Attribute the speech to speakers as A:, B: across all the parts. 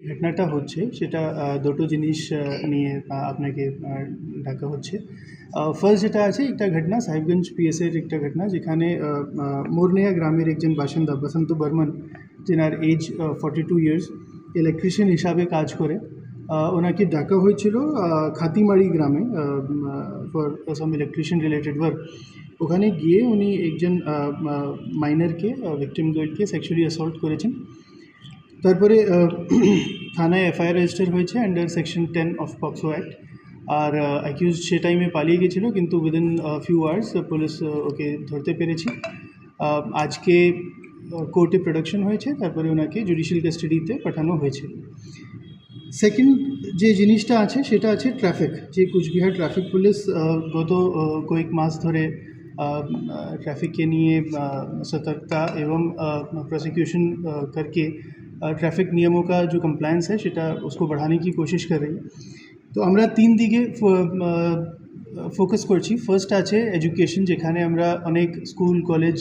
A: ঘটনাটা হচ্ছে সেটা দুটো জিনিস নিয়ে আপনাকে ডাকা হচ্ছে। ফার্স্ট যেটা আছে একটা ঘটনা সাহেবগঞ্জ পিএসের একটা ঘটনা যেখানে মোরনিয়া গ্রামের একজন বাসিন্দা Basanta Barman যেনার age forty two years electrician হিসাবে কাজ করে ওনাকে ডাকা হয়েছিল আহ, খাতিমারি গ্রামে for some electrician related work ওখানে গিয়ে উনি একজন মাইনারকে ভিক্টিম গার্লকে সেক্সুয়ালি অ্যাসল্ট করেছেন। তারপরে থানায় এফআইআর রেজিস্টার হয়েছে under section ten of POCSO act R accused সে টাইমে পালিয়ে গেছিল, কিন্তু উইদিন ফিউ আওয়ার্স পুলিশ ওকে ধরতে পেরেছে। আজকে কোর্টে প্রোডাকশন হয়েছে, তারপরে ওনাকে জুডিশিয়াল কাস্টাডিতে পাঠানো হয়েছে। সেকেন্ড যে জিনিসটা আছে, সেটা আছে ট্রাফিক যে কুচবিহার ট্রাফিক পুলিশ গত কয়েক মাস ধরে ট্রাফিককে নিয়ে সতর্কতা এবং প্রসিকিউশন করকে ट्रैफिक नियमों का जो कंप्लायंस है সেটা उसको बढ़ाने की कोशिश कर रही है তো আমরা তিন দিকে ফোকাস করছি ফার্স্ট আছে এডুকেশন যেখানে আমরা অনেক স্কুল কলেজ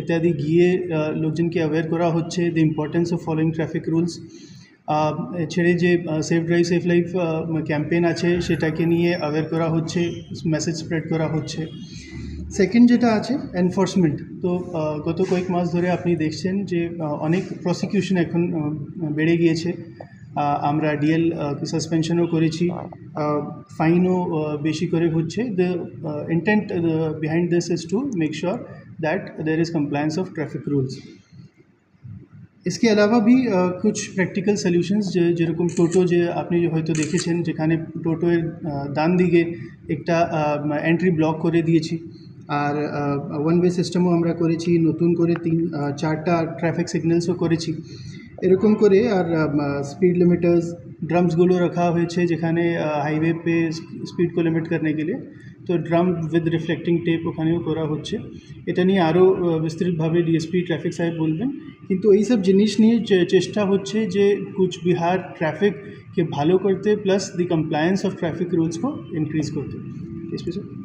A: ইত্যাদি গিয়ে আহ, লোকজনকে অ্যাওয়্যার করা হচ্ছে the importance of following traffic rules ছেড়ে যে safe drive safe life campaign আছে সেটাকে নিয়ে অ্যাওয়্যার করা হচ্ছে মেসেজ স্প্রেড করা হচ্ছে সেকেন্ড যেটা আছে এনফোর্সমেন্ট তো আহ, গত কয়েক মাস ধরে আপনি দেখছেন যে আহ, অনেক প্রসিকিউশন এখন আহ, বেড়ে গিয়েছে আহ, আমরা ডিএল সাসপেনশনও করেছি ফাইনও বেশি করে হচ্ছে the intent behind this is to make sure that there is compliance of traffic rules इसके अलावा भी আহ, कुछ প্র্যাকটিক্যাল সলিউশনস যে যেরকম টোটো যে আপনি হয়তো দেখেছেন যেখানে টোটোয়ের আহ, ডান দিকে একটা এন্ট্রি ব্লক করে দিয়েছি আর ওয়ান ওয়ে সিস্টেমও আমরা করেছি, নতুন করে তিন চারটা ট্রাফিক সিগন্যালসও করেছি। এরকম করে আর স্পিড লিমিটার্স ড্রামসগুলো রাখা হয়েছে যেখানে হাইওয়ে পে স্পিডকে লিমিট করতে গেলে। তো ড্রাম উইথ রিফ্লেক্টিং টেপ ওখানেও করা হচ্ছে। এটা নিয়ে আরও বিস্তৃতভাবে ডিএসপি ট্রাফিক সাহেব বলবেন। কিন্তু এইসব জিনিস নিয়ে চেষ্টা হচ্ছে যে কুচবিহার ট্রাফিককে ভালো করতে plus the compliance of traffic রুলসকে increase করতে। DSP sir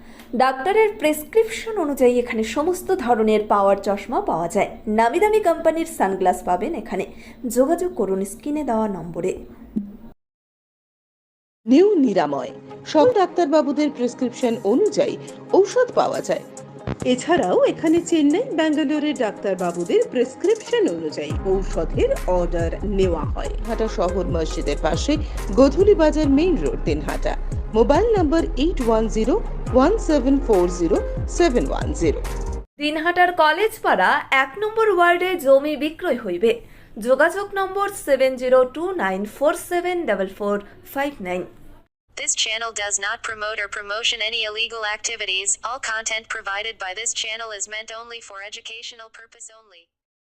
B: ডাক্তারের প্রেসক্রিপশন অনুযায়ী এখানে সমস্ত ধরনের পাওয়ার চশমা পাওয়া যায়। নামি দামি কোম্পানির সানগ্লাস পাবেন এখানে। যোগাযোগ করুন স্ক্রিনে দেওয়া নম্বরে।
C: নিউ নিরাময়। সব ডাক্তারবাবুদের প্রেসক্রিপশন অনুযায়ী ঔষধ পাওয়া যায়। এছাড়াও এখানে চেন্নাই ব্যাঙ্গালোরের ডাক্তারবাবুদের প্রেসক্রিপশন অনুযায়ী ঔষধের অর্ডার নেওয়া হয়। হাটা শহর মসজিদের পাশে Godhuli Bazar main road, Dinhata. Mobile number eight one zero one seven four zero seven one zero
B: দিনহাটার college পাড়া এক নম্বর ওয়ার্ডে জমি বিক্রয় হইবে যোগাযোগ নম্বর seven zero two nine four seven double four five nine
D: This channel does not promote or promotion any illegal activities. All content provided by this channel is meant only for educational purpose only.